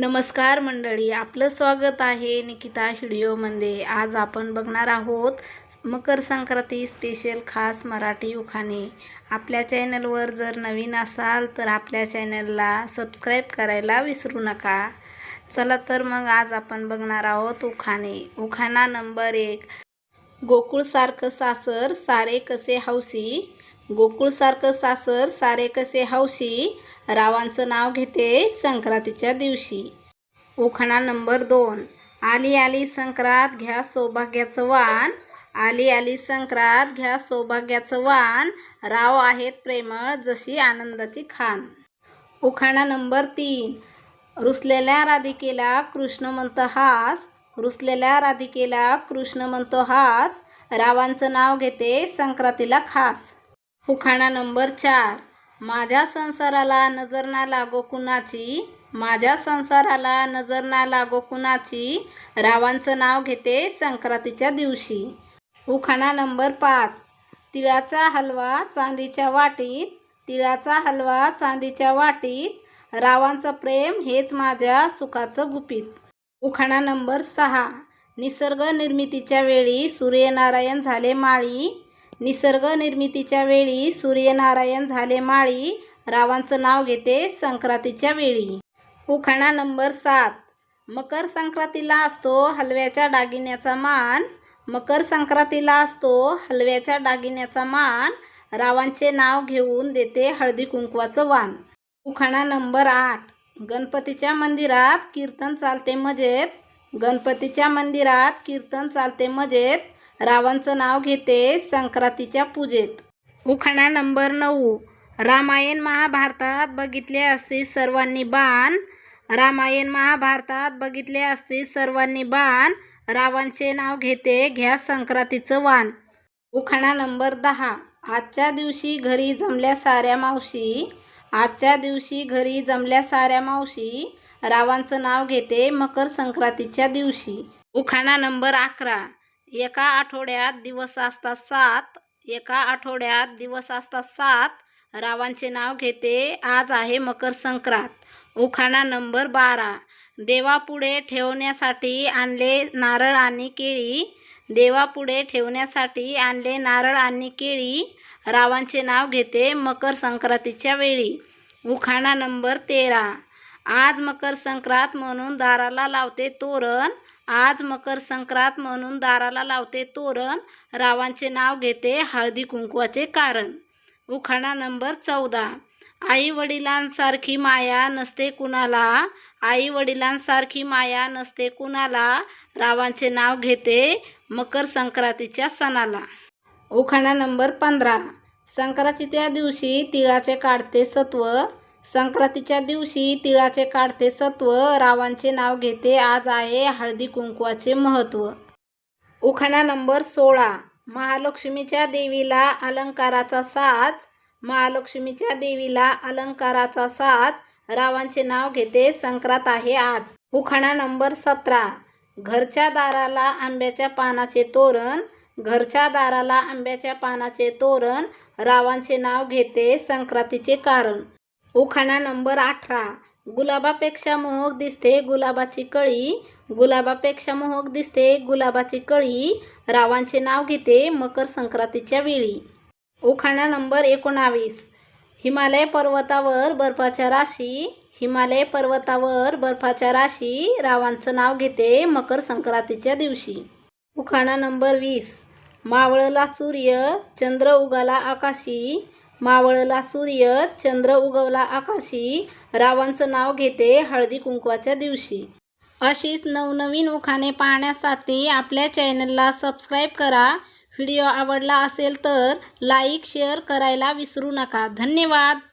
नमस्कार मंडळी आपलं स्वागत आहे निकिता व्हिडिओमध्ये आज आपण बघणार आहोत मकर संक्रांती स्पेशल खास मराठी उखाणे. आपल्या चॅनलवर जर नवीन असाल तर आपल्या चॅनलला सबस्क्राईब करायला विसरू नका. चला तर मग आज आपण बघणार आहोत उखाणे. उखाणा नंबर एक. गोकुळसारखं सासर सारे कसे हौसी? गोकुळसारखं सासर सारे कसे हौशी? रावांचं नाव घेते संक्रांतीच्या दिवशी. उखाणा नंबर दोन. आली आली संक्रांत घ्या सौभाग्याचं वाण. आली आली संक्रांत घ्या सौभाग्याचं वाण. राव आहेत प्रेमळ जशी आनंदाची खान. उखाणा नंबर तीन. रुसलेल्या राधिकेला कृष्ण म्हणतो हास. रुसलेल्या राधिकेला कृष्ण म्हणतो हास. रावांचं नाव घेते संक्रांतीला खास. उखाणा नंबर चार. माझ्या संसाराला नजर ना लागो कुणाची? माझ्या संसाराला नजर ना लागो कुणाची? रावांचं नाव घेते संक्रांतीच्या दिवशी. उखाणा नंबर पाच. तिळाचा हलवा चांदीच्या वाटीत तिळाचा हलवा चांदीच्या वाटीत रावांचं प्रेम हेच माझ्या सुखाचं गुपित. उखाणा नंबर सहा. निसर्ग निर्मितीच्या वेळी सूर्यनारायण झाले माळी निसर्ग निर्मितीच्या वेळी सूर्यनारायण झाले माळी रावांचं नाव घेते संक्रांतीच्या वेळी. उखाणा नंबर सात. मकर संक्रांतीला असतो हलव्याच्या दागिन्याचा मान. मकर संक्रांतीला असतो हलव्याच्या दागिन्याचा मान. रावांचे नाव घेऊन देते हळदी कुंकवाचं वाण. उखाणा नंबर आठ. गणपतीच्या मंदिरात कीर्तन चालते मजेत. गणपतीच्या मंदिरात कीर्तन चालते मजेत. रावांचं नाव घेते संक्रांतीच्या पूजेत. उखाणा नंबर नऊ. रामायण महाभारतात बघितले असते सर्वांनी बाण. रामायण महाभारतात बघितले असते सर्वांनी बाण. रावांचे नाव घेते घ्या संक्रांतीचं वाण. उखाणा नंबर दहा. आजच्या दिवशी घरी जमल्या साऱ्या मावशी. आजच्या दिवशी घरी जमल्या साऱ्या मावशी. रावांचं नाव घेते मकर संक्रांतीच्या दिवशी. उखाणा नंबर अकरा. एका आठवड्यात दिवस असतात सात एका आठवड्यात दिवस असतात सात. रावांचे नाव घेते आज आहे मकर संक्रांत. उखाणा नंबर बारा. देवापुढे ठेवण्यासाठी आणले नारळ आणि केळी. देवापुढे ठेवण्यासाठी आणले नारळ आणि केळी. रावांचे नाव घेते मकर संक्रांतीच्या वेळी. उखाणा नंबर तेरा. आज मकर संक्रांत म्हणून दाराला लावते तोरण. आज मकर संक्रांत म्हणून दाराला लावते तोरण. रावांचे नाव घेते हळदी कुंकवाचे कारण. उखाणा नंबर चौदा. आई वडिलांसारखी माया नसते कुणाला. आई वडिलांसारखी माया नसते कुणाला. रावांचे नाव घेते मकर संक्रांतीच्या सणाला. उखाणा नंबर पंधरा. संक्रांतीच्या दिवशी तिळाचे काढते सत्व. संक्रांतीच्या दिवशी तिळाचे काढते सत्व रावांचे नाव घेते आज आहे हळदी कुंकवाचे महत्त्व उखाणा नंबर सोळा. महालक्ष्मीच्या देवीला अलंकाराचा साज महालक्ष्मीच्या देवीला अलंकाराचा साज रावांचे नाव घेते संक्रांत आहे आज. उखाणा नंबर सतरा. घरच्या दाराला आंब्याच्या पानाचे तोरण घरच्या दाराला आंब्याच्या पानाचे तोरण रावांचे नाव घेते संक्रांतीचे कारण. उखाणा नंबर अठरा. गुलाबापेक्षा मोहक दिसते गुलाबाची कळी. गुलाबापेक्षा मोहक दिसते गुलाबाची कळी. रावांचे नाव घेते मकर संक्रांतीच्या वेळी. उखाणा नंबर एकोणावीस. हिमालय पर्वतावर बर्फाच्या राशी. हिमालय पर्वतावर बर्फाच्या राशी रावांचं नाव घेते मकर संक्रांतीच्या दिवशी. उखाणा नंबर वीस. मावळला सूर्य चंद्र उगाला आकाशी. मावळला सूर्य चंद्र उगवला आकाशी रावांचं नाव घेते हळदी कुंकवाच्या दिवशी. अशीच नवनवीन उखाणे पाहण्यासाठी आपल्या चॅनलला सबस्क्राईब करा. व्हिडिओ आवडला असेल तर लाईक शेअर करायला विसरू नका. धन्यवाद!